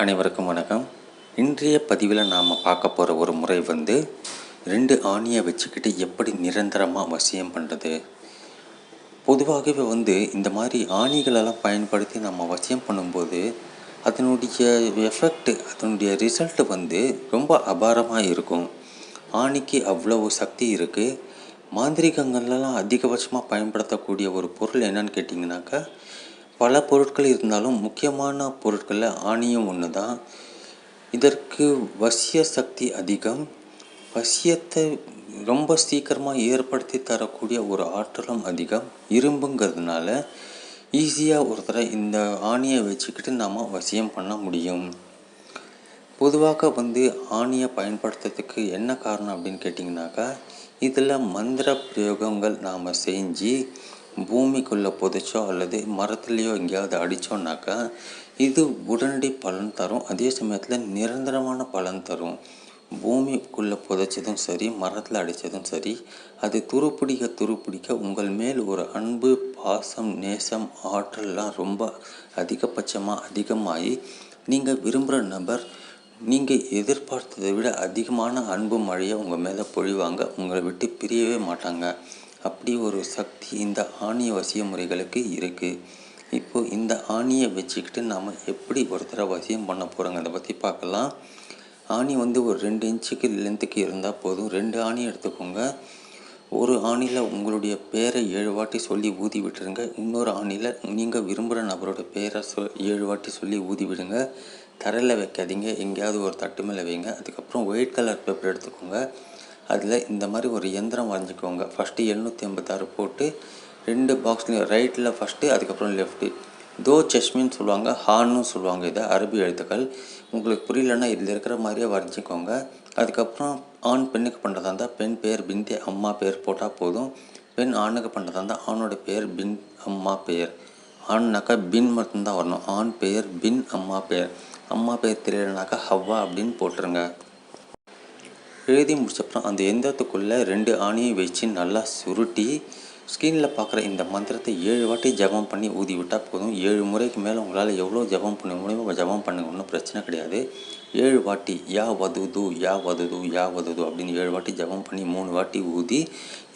அனைவருக்கும் வணக்கம். இன்றைய பதிவில் நாம் பார்க்க போகிற ஒரு முறை வந்து ரெண்டு ஆணியை வச்சுக்கிட்டு எப்படி நிரந்தரமாக வசியம் பண்ணுறது பொதுவாகவே வந்து இந்த மாதிரி ஆணிகளெல்லாம் பயன்படுத்தி நம்ம வசியம் பண்ணும்போது அதனுடைய எஃபெக்ட் அதனுடைய ரிசல்ட் வந்து ரொம்ப அபாரமாக இருக்கும். ஆணிக்கு அவ்வளவு சக்தி இருக்குது மாந்திரிகங்கள்லாம் அதிகபட்சமாக பயன்படுத்தக்கூடிய ஒரு பொருள் என்னன்னு கேட்டிங்கனாக்கா பல பொருட்கள் இருந்தாலும் முக்கியமான பொருட்களில் ஆணியும் ஒன்று தான் இதற்கு வசிய சக்தி அதிகம். வசியத்தை ரொம்ப சீக்கிரமாக ஏற்படுத்தி தரக்கூடிய ஒரு ஆற்றலும் அதிகம். இரும்புங்கிறதுனால ஈஸியாக ஒருத்தரை இந்த ஆணியை வச்சுக்கிட்டு நாம் வசியம் பண்ண முடியும். பொதுவாக வந்து ஆணியை பயன்படுத்துறதுக்கு என்ன காரணம் அப்படின்னு கேட்டிங்கனாக்கா இதில் மந்திர பிரயோகங்கள் நாம் செஞ்சு பூமிக்குள்ளே புதைச்சோ அல்லது மரத்துலேயோ எங்கேயாவது அடித்தோன்னாக்கா இது உடனடி பலன் தரும். அதே சமயத்தில் நிரந்தரமான பலன் தரும். பூமிக்குள்ளே புதைச்சதும் சரி மரத்தில் அடித்ததும் சரி அது துருப்பிடிக்க துருப்பிடிக்க உங்கள் மேல் ஒரு அன்பு பாசம் நேசம் ஆற்றல்லாம் ரொம்ப அதிகபட்சமாக அதிகமாகி நீங்கள் விரும்புகிற நபர் நீங்கள் எதிர்பார்த்ததை விட அதிகமான அன்பு மழையை உங்கள் மேலே பொழிவாங்க. உங்களை விட்டு பிரியவே மாட்டாங்க. அப்படி ஒரு சக்தி இந்த ஆணிய வசிய முறைகளுக்கு இருக்குது இப்போது இந்த ஆணியை வச்சுக்கிட்டு நாம் எப்படி ஒருத்தரை வசியம் பண்ண போகிறோங்க அதை பற்றி பார்க்கலாம். ஆணி வந்து ஒரு ரெண்டு இன்ச்சுக்கு லென்த்துக்கு இருந்தால் போதும். ரெண்டு ஆணி எடுத்துக்கோங்க. ஒரு ஆணியில் உங்களுடைய பேரை ஏழு வாட்டி சொல்லி ஊதி விட்டுருங்க. இன்னொரு ஆணியில் நீங்கள் விரும்புகிற நபரோட பேரை சொ ஏழு வாட்டி சொல்லி ஊதி விடுங்க. தரையில் வைக்காதீங்க. எங்கேயாவது ஒரு தட்டு மேலே வைங்க. அதுக்கப்புறம் ஒயிட் கலர் பேப்பர் எடுத்துக்கோங்க. அதில் இந்த மாதிரி ஒரு எந்திரம் வரைஞ்சிக்கோங்க. ஃபஸ்ட்டு எழுநூற்றி ஐம்பத்தாறு போட்டு ரெண்டு பாக்ஸ்லையும் ரைட்டில் ஃபஸ்ட்டு அதுக்கப்புறம் லெஃப்ட்டு தோ செஷ்மின்னு சொல்லுவாங்க ஹான்னு சொல்லுவாங்க இதை அரபி எழுத்துக்கள். உங்களுக்கு புரியலன்னா இதில் இருக்கிற மாதிரியே வரைஞ்சிக்கோங்க. அதுக்கப்புறம் ஆண் பெண்ணுக்கு பண்ணுறதா இருந்தால் பெண் பேர் பிந்தி அம்மா பேர் போட்டால் போதும். பெண் ஆணுக்கு பண்ணுறதா இருந்தால் ஆணோட பேர் பின் அம்மா பெயர் ஆண்னாக்கா பின் மட்டும்தான் வரணும். ஆண் பெயர் பின் அம்மா பெயர் அம்மா பேர் தெரியலனாக்கா ஹவ்வா அப்படின்னு போட்டுருங்க. எழுதி முடிச்சப்புறம் அந்த எந்திரத்துக்குள்ளே ரெண்டு ஆணியை வச்சு நல்லா சுருட்டி ஸ்க்ரீனில் பார்க்குற இந்த மந்திரத்தை ஏழு வாட்டி ஜபம் பண்ணி ஊதி விட்டால் போதும். ஏழு முறைக்கு மேலே உங்களால் எவ்வளோ ஜபம் பண்ண முடியுமோ ஜபம் பண்ணுங்க. ஒன்றும் பிரச்சனை கிடையாது. ஏழு வாட்டி யா வதுது யா வதுது யா வதுது அப்படின்னு ஏழு வாட்டி ஜபம் பண்ணி மூணு வாட்டி ஊதி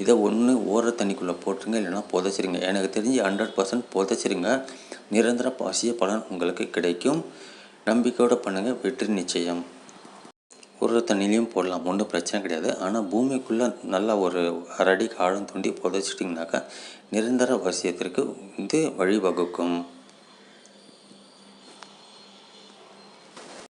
இதை ஒன்று ஓர தண்ணிக்குள்ளே போட்டுருங்க இல்லைன்னா புதைச்சிருங்க. எனக்கு தெரிஞ்சு ஹண்ட்ரட் பர்சன்ட் புதைச்சிருங்க. நிரந்தர பாசிய பலன் உங்களுக்கு கிடைக்கும். நம்பிக்கையோடு பண்ணுங்கள் வெற்றி நிச்சயம். ஒரு தண்ணிலையும் போடலாம் ஒன்றும் பிரச்சனை கிடையாது. ஆனால் பூமிக்குள்ளே நல்லா ஒரு அரடி ஆழம் தோண்டி புதைச்சிட்டிங்கனாக்கா நிரந்தர வசியத்திற்கு இது வழிவகுக்கும்.